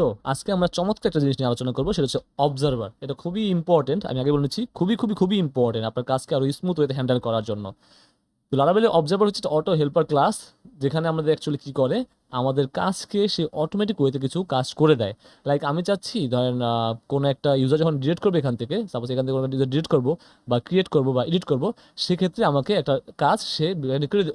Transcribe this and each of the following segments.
তো আজকে আমরা চমৎকার একটা জিনিস নিয়ে আলোচনা করব, সেটা হচ্ছে অবজারভার এটা খুবই ইম্পর্টেন্ট আমি আগে বলেছি খুবই খুবই খুবই ইম্পর্টেন্ট আপনার কাজকে আরও স্মুথ ওয়েতে হ্যান্ডেল করার জন্য। তো লারাবেলের অবজার্ভার হচ্ছে একটা অটো হেল্পার ক্লাস যেখানে আমাদের অ্যাকচুয়ালি কী করে? আমাদের কাজকে সে অটোমেটিক ওয়েতে কিছু কাজ করে দেয়। লাইক আমি চাচ্ছি, ধরেন কোনো একটা ইউজার যখন ডিলিট করবে এখান থেকে সাপোজ এখান থেকে কোনো ইউজার ডিলিট করব বা ক্রিয়েট করব বা এডিট করব, সেক্ষেত্রে আমাকে একটা কাজ সে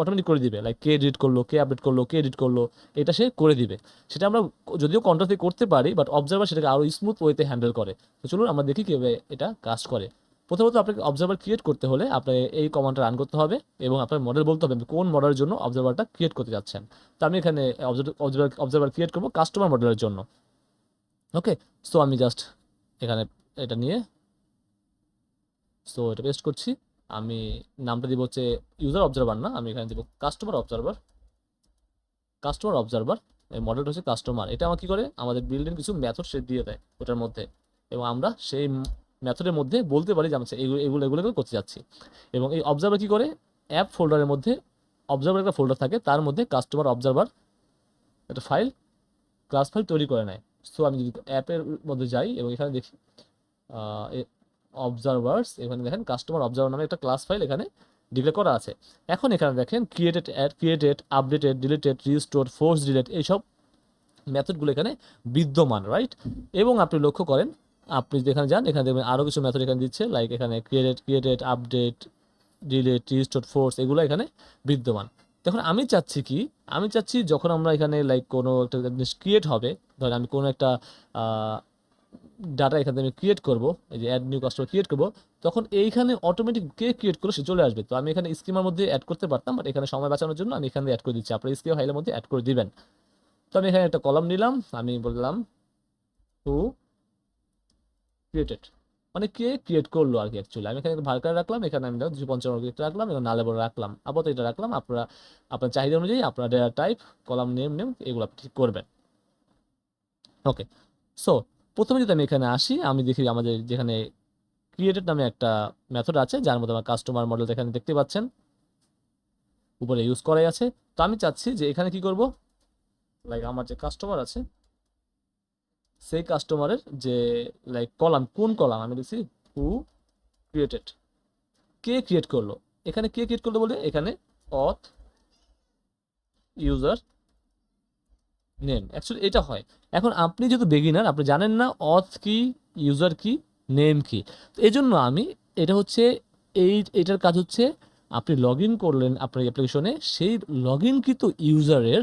অটোমেটিক করে দিবে। লাইক কে এডিট করল, কে আপডেট করল, কে এডিট করল, এটা সে করে দিবে। সেটা আমরা যদিও কন্ট্রোল থেকে করতে পারি বাট অবজার্ভার সেটাকে আরও স্মুথ ওয়েতে হ্যান্ডেল করে। তো চলুন আমরা দেখি কীভাবে এটা কাজ করে। প্রথমত আপনাকে অবজারভার ক্রিয়েট করতে হলে আপনাকে এই কমান্ডটা রান করতে হবে এবং আপনার মডেল বলতে হবে কোন মডেলের জন্য অবজারভারটা ক্রিয়েট করতে যাচ্ছেন। তো আমি এখানে অবজারভার ক্রিয়েট করব কাস্টমার মডেলের জন্য। ওকে সো আমি জাস্ট এখানে এটা নিয়ে সো এটা পেস্ট করছি। আমি নামটা দিব হচ্ছে ইউজার অবজারভার না, আমি এখানে দিব কাস্টমার অবজারভার কাস্টমার অবজারভার এই মডেলটা হচ্ছে কাস্টমার এটা আমার কি করে? আমাদের বিল্ডিং কিছু মেথড সে দিয়ে দেয় ওটার মধ্যে। এবং আমরা সেই মেথডের মধ্যে বলতে পারি যে আমি এগুলো এগুলো করতে যাচ্ছি। এবং এই অবজারভার কী করে? অ্যাপ ফোল্ডারের মধ্যে অবজারভার একটা ফোল্ডার থাকে, তার মধ্যে কাস্টমার অবজারভার একটা ফাইল ক্লাস ফাইল তৈরি করে নেয়। সো আমি যদি অ্যাপের মধ্যে যাই এবং এখানে দেখি অবজারভার্স এখানে দেখেন কাস্টমার অবজারভার নামে একটা ক্লাস ফাইল এখানে ডিক্লেয়ার করা আছে। এখন এখানে দেখেন created add created updated deleted restore force delete এইসব মেথডগুলো এখানে বিদ্যমান রাইট এবং আপনি লক্ষ্য করেন আপনি যেখানে যান, এখানে দেখবেন আরও কিছু মেথড এখানে দিচ্ছে লাইক এখানে created created update delete restore force এগুলো এখানে বিদ্যমান। তখন আমি চাচ্ছি কি, আমি চাচ্ছি যখন আমরা এখানে লাইক কোনো একটা জিনিস ক্রিয়েট হবে, ধরেন আমি কোনো একটা ডাটা এখানে আমি ক্রিয়েট করব, এই যে অ্যাড নিউ কাস্টমার ক্রিয়েট করব, তখন এইখানে অটোমেটিক কে ক্রিয়েট করল সে চলে আসবে। তো আমি এখানে স্কিমার মধ্যে অ্যাড করতে পারতাম বাট এখানে সময় বাঁচানোর জন্য আমি এখানে অ্যাড করে দিচ্ছি। আপনার স্কিম ফাইলের মধ্যে অ্যাড করে দিবেন। তো আমি এখানে একটা কলাম নিলাম, আমি বললাম টু ক্রিয়েটেড মানে কে ক্রিয়েট করল আর কি অ্যাকচুয়ালি আমি এখানে ভাগ করে রাখলাম, এখানে আমি দুশো পঞ্চান্ন এটা রাখলাম এবং নালে বড় রাখলাম। আপাতত এটা রাখলাম, আপনারা, আপনার চাহিদা অনুযায়ী আপনার data type column name name এগুলো ঠিক করবেন। ওকে সো প্রথমে যদি আমি এখানে আসি, আমি দেখি আমাদের যেখানে ক্রিয়েটেড নামে একটা মেথড আছে, যার মধ্যে আমার কাস্টমার মডেল এখানে দেখতে পাচ্ছেন। উপরে ইউজ করাই আছে। তো আমি চাচ্ছি যে এখানে কি করব? লাইক আমার যে কাস্টমার আছে সেই কাস্টমারের যে লাইক কলাম, কোন কলাম আমি দেখছি? হু ক্রিয়েটেড কে ক্রিয়েট করল? এখানে কে ক্রিয়েট করল বলে এখানে অথ ইউজার নেম অ্যাকচুয়ালি এটা হয়। এখন আপনি যেহেতু বেগিনার আপনি জানেন না অথ কি ইউজার কি নেম কি। এই জন্য আমি, এটা হচ্ছে, এই, এটার কাজ হচ্ছে, আপনি লগ ইন করলেন আপনার অ্যাপ্লিকেশনে সেই লগ ইনকৃত ইউজারের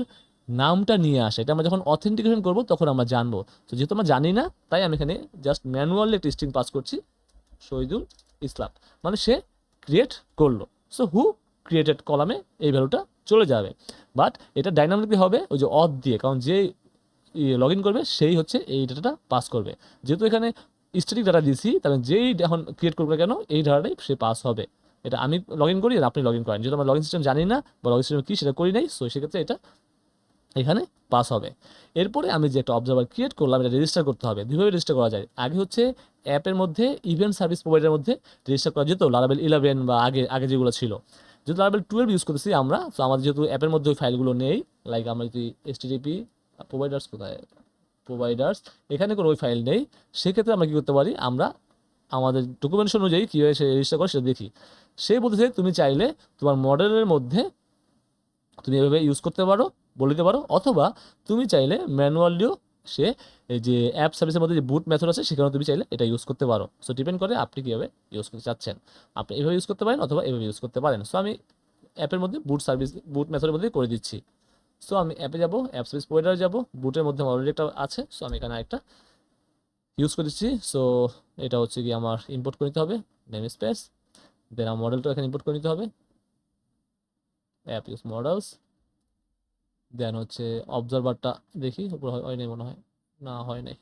নামটা নিয়ে আসে। এটা আমরা যখন অথেন্টিকেশন করব, তখন আমরা জানব। তো যেহেতু আমরা জানি না, তাই আমি এখানে জাস্ট ম্যানুয়ালি একটা স্ট্রিং পাস করছি। শহীদুল ইসলাম। মানে সে ক্রিয়েট করল। সো হু ক্রিয়েটেড কলামে এই ভ্যালুটা চলে যাবে। বাট এটা ডাইনামিকলি হবে ওই যে অথ দিয়ে, কারণ যে লগ ইন করবে, সেই হচ্ছে এই ডাটাটা পাস করবে। যেহেতু এখানে স্ট্যাটিক ডাটা দিয়েছি, তাহলে যেই এখন ক্রিয়েট করবে কেন, এই ডাটাটাই সে পাস হবে। এটা আমি লগ ইন করি আর আপনি লগ ইন করেন। যেহেতু আমরা লগ ইন সিস্টেম জানি না বা লগ ইন সিস্টেম কী, সেটা করি নাই সো সেক্ষেত্রে এটা এখানে পাস হবে। এরপরে আমি যে একটা অবজারভার ক্রিয়েট করলাম, এটা রেজিস্টার করতে হবে। দুইভাবে রেজিস্টার করা যায়। আগে হচ্ছে অ্যাপের মধ্যে ইভেন্ট সার্ভিস প্রোভাইডারের মধ্যে রেজিস্টার করা যেত লারাবেল ইলেভেন বা আগে আগে যেগুলো ছিল। যেহেতু লারাবেল টুয়েলভ ইউজ করতেছি আমরা তো আমাদের যেহেতু অ্যাপের মধ্যে ওই ফাইলগুলো নেই লাইক আমরা যদি এস টিডিপি প্রোভাইডার্স কোথায়? প্রোভাইডার্স এখানে কোনো ওই ফাইল নেই। সেক্ষেত্রে আমরা কী করতে পারি? আমরা আমাদের ডকুমেন্টস অনুযায়ী কীভাবে সে রেজিস্টার করে সেটা দেখি। সে বলতেছে, তুমি চাইলে তোমার মডেলের মধ্যে তুমি এভাবে ইউজ করতে পারো বলে দিতে পারো। অথবা তুমি চাইলে ম্যানুয়ালিও সে যে অ্যাপ সার্ভিসের মধ্যে যে বুট মেথড আছে সেখানে তুমি চাইলে এটা ইউজ করতে পারো। সো ডিপেন্ড করে আপনি কীভাবে ইউজ করতে চাচ্ছেন। আপনি এভাবে ইউজ করতে পারেন অথবা এভাবে ইউজ করতে পারেন। সো আমি অ্যাপের মধ্যে বুট সার্ভিস, বুট মেথডের মধ্যে করে দিচ্ছি। সো আমি অ্যাপে যাব, অ্যাপ সার্ভিস প্রোভাইডারে যাব। বুটের মধ্যে আমার অলরেডি একটা আছে। সো আমি এখানে একটা ইউজ করে দিচ্ছি। সো এটা হচ্ছে কি আমার ইম্পোর্ট করে নিতে হবে। নেম স্পেস দেন আমার মডেলটা এখানে ইম্পোর্ট করে নিতে হবে। অ্যাপ ইউজ মডেলস দেন হচ্ছে অবজারভারটা দেখি, উপরে হয় নাই মনে হয়। না, হয় নাই।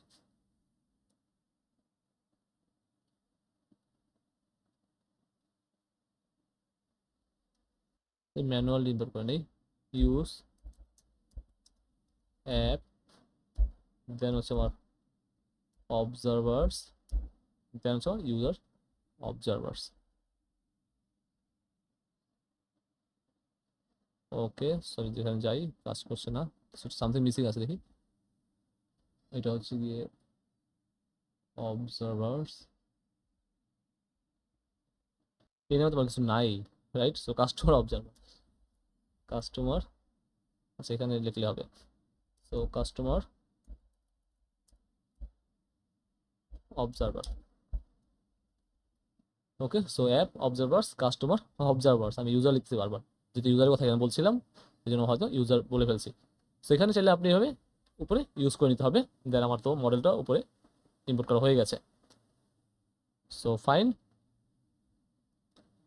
ম্যানুয়াল ইম্পোর্ট করে নেই। ইউজ অ্যাপ দেন হচ্ছে আমার অবজারভার্স দেন হচ্ছে আমার ইউজার অবজারভার্স ওকে সরি যেখানে যাই, কাজ করছে না। সামথিং মিসিং আছে দেখি। এটা হচ্ছে গিয়ে অবজারভার্স এখানে তোমার কিছু নাই right so customer observer customer আচ্ছা এখানে লিখলে হবে। So customer observer okay so app observers customer observers আমি ইউজার লিখতে পারবার যেহেতু ইউজারের কথা এখানে বলছিলাম, এই জন্য হয়তো ইউজার বলে ফেলছি। সো এখানে চাইলে আপনি এভাবে উপরে ইউজ করে নিতে হবে। দেন আমার তো মডেলটা উপরে ইম্পোর্ট করা হয়ে গেছে। সো ফাইন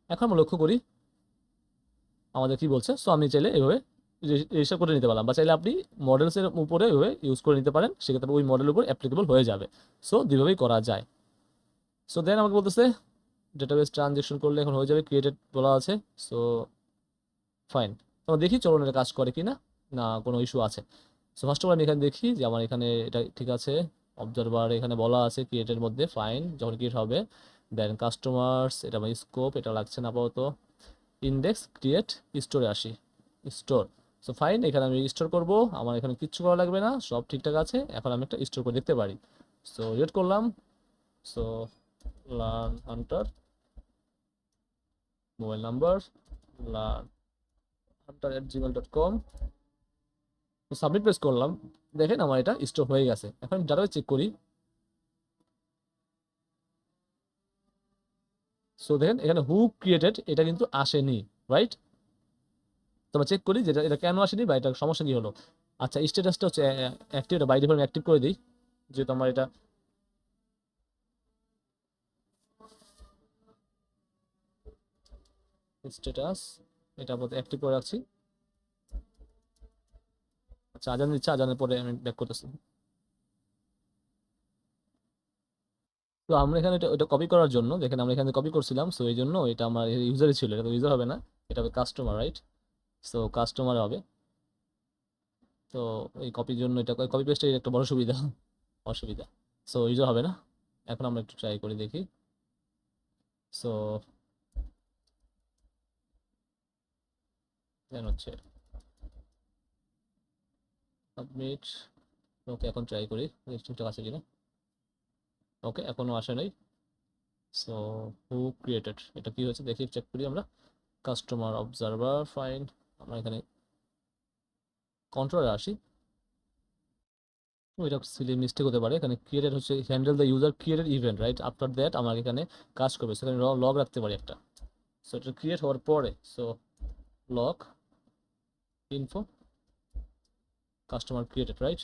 এখন আমরা লক্ষ্য করি আমাদের কি বলছে। সো আমি চাইলে এভাবে রেজিস্টার করে নিতে পারলাম। বা চাইলে আপনি মডেলসের উপরে এভাবে ইউজ করে নিতে পারেন। সেক্ষেত্রে ওই মডেলের উপর অ্যাপ্লিকেবল হয়ে যাবে। সো দুইভাবেই করা যায়। সো দেন আমাকে বলতেছে ডেটাবেস ট্রানজেকশন করলে এখন হয়ে যাবে ক্রিয়েটেড বলা আছে। সো ফাইন তো দেখি চলুন এটা কাজ করে কি না না কোনো ইস্যু আছে। সো ফার্স্ট অফ অল আমি এখানে দেখি যে আমার এখানে এটা ঠিক আছে। অবজারভার এখানে বলা আছে ক্রিয়েটের মধ্যে ফাইন যখন ক্রিয়েট হবে দেন কাস্টমার্স এটা আমার স্কোপ এটা লাগছে না আপাতত। ইন্ডেক্স ক্রিয়েট স্টোরে আসি। স্টোর সো ফাইন এখানে আমি স্টোর করব, আমার এখানে কিচ্ছু করা লাগবে না, সব ঠিকঠাক আছে, এখন আমি একটা স্টোর করে দেখতে পারি। সো রেড করলাম। So learn hunter mobile number learn dot com submit press করলাম, দেখেন আমার এটা স্টোর হয়ে গেছে। এখন ডাটা চেক করি। সো দেখেন এখানে হু ক্রিয়েটেড এটা কিন্তু আসেনি রাইট তো আমরা চেক করি যে এটা- কেন আসেনি বা এটা সমস্যা কি হলো। আচ্ছা স্ট্যাটাসটা হচ্ছে অ্যাক্টিভ এটা বাই ডিফল্ট অ্যাক্টিভ করে দিই, যেহেতু আমার এটা স্ট্যাটাস এটা আপাতত অ্যাক্টিভ করে রাখছি। আচ্ছা আজান দিচ্ছে, আজানের পরে আমি ব্যাক করতেছি। তো আমরা এখানে এটা কপি করার জন্য, দেখেন আমরা এখানে কপি করছিলাম সো এই জন্য এটা আমার ইউজারই ছিল, এটা তো ইউজার হবে না, এটা হবে কাস্টমার রাইট সো কাস্টমার হবে। তো এই কপির জন্য এটা কপি পেস্টের একটা বড় সুবিধা, অসুবিধা। সো ইউজার হবে না। এখন আমরা একটু ট্রাই করে দেখি। সো দেন হচ্ছে সাবমিট ওকে এখন ট্রাই করি ঠিকঠাক আছে কিনা? ওকে এখনও আসে নাই। সো হু ক্রিয়েটেড এটা কি হয়েছে? দেখি চেক করি আমরা। কাস্টমার অবজারভার ফাইন আমরা এখানে কন্ট্রোলে আসি। ও, এটা সিলি মিস্টেক হতে পারে। এখানে ক্রিয়েটেড হচ্ছে handle the user created event right after that আমার এখানে কাজ করবে। সেখানে লগ রাখতে পারি একটা। সো এটা ক্রিয়েট হওয়ার পরে so log info customer created right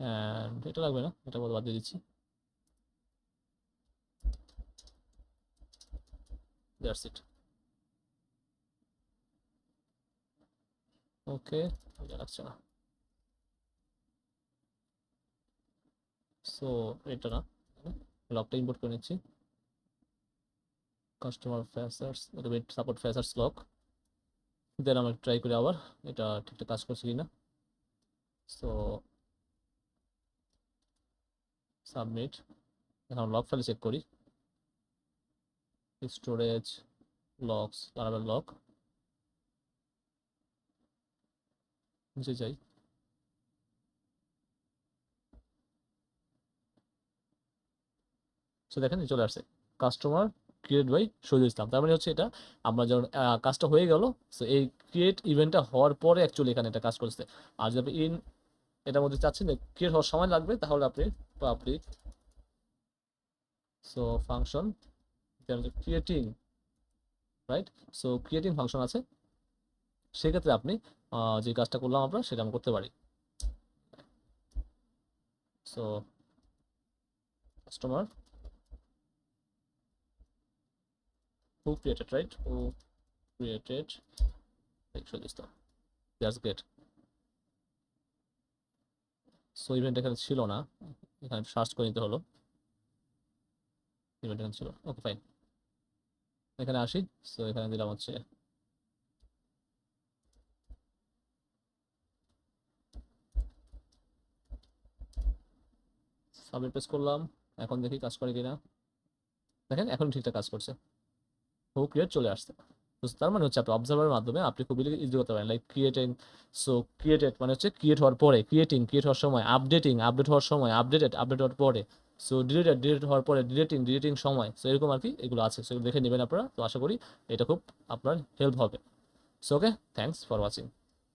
and এটা লাগবে না, এটা বাদ দিয়ে দিচ্ছি। দ্যাটস ইট ওকে এটা লাগছে না। সো এটা না। লকটা ইম্পোর্ট করে নিচ্ছি। কাস্টমার ফেসার্স এটা সাপোর্ট ফেসার্স লক দেন আমরা ট্রাই করি আবার, এটা ঠিকঠাক কাজ করছে কিনা। সো সাবমিট এখন লক ফাইলে চেক করি। স্টোরেজ লকস লারাবেল লক নিচে যাই। সো দেখেন চলে আসছে। Customer create by Shahidul Islam তার মানে হচ্ছে এটা, আমরা যখন কাজটা হয়ে গেল সো এই ক্রিয়েট ইভেন্টটা হওয়ার পরে অ্যাকচুয়ালি এখানে এটা কাজ করছে আর যদি আপনি ইন এটার মধ্যে চাচ্ছেন ক্রিয়েট হওয়ার সময় লাগবে, তাহলে আপনি public so function creating right so creating function আছে। সেক্ষেত্রে আপনি যে কাজটা করলাম আমরা, সেটা আমরা করতে পারি। So customer who created, right? Who created. Actually stuff that's great. So event এখানে ছিল না। এখানে সার্চ করে নিতে হলো। ইভেন্ট এখানে ছিল। ওকে ফাইন এখানে আসি। সো এখানে দিলাম হচ্ছে সাবমিট প্রেস করলাম। এখন দেখি কাজ করে কিনা। দেখেন, এখন ঠিকঠাক কাজ করছে। হু ক্রিয়েট চলে আসছে। তার মানে হচ্ছে আপনি অবজার্ভারের মাধ্যমে আপনি খুবই ইজি করতে পারেন লাইক ক্রিয়েটিং সো ক্রিয়েটেড মানে হচ্ছে ক্রিয়েট হওয়ার পরে ক্রিয়েটিং ক্রিয়েট হওয়ার সময় আপডেটিং আপডেট হওয়ার সময় আপডেটেড আপডেট হওয়ার পরে সো ডিলেটেড ডিলেট হওয়ার পরে ডিলেটিং ডিলেটিং সময় সো এরকম আর কি এগুলো আছে সো দেখে নেবেন আপনারা, তো আশা করি এটা খুব আপনার হেল্প হবে। So okay thanks for watching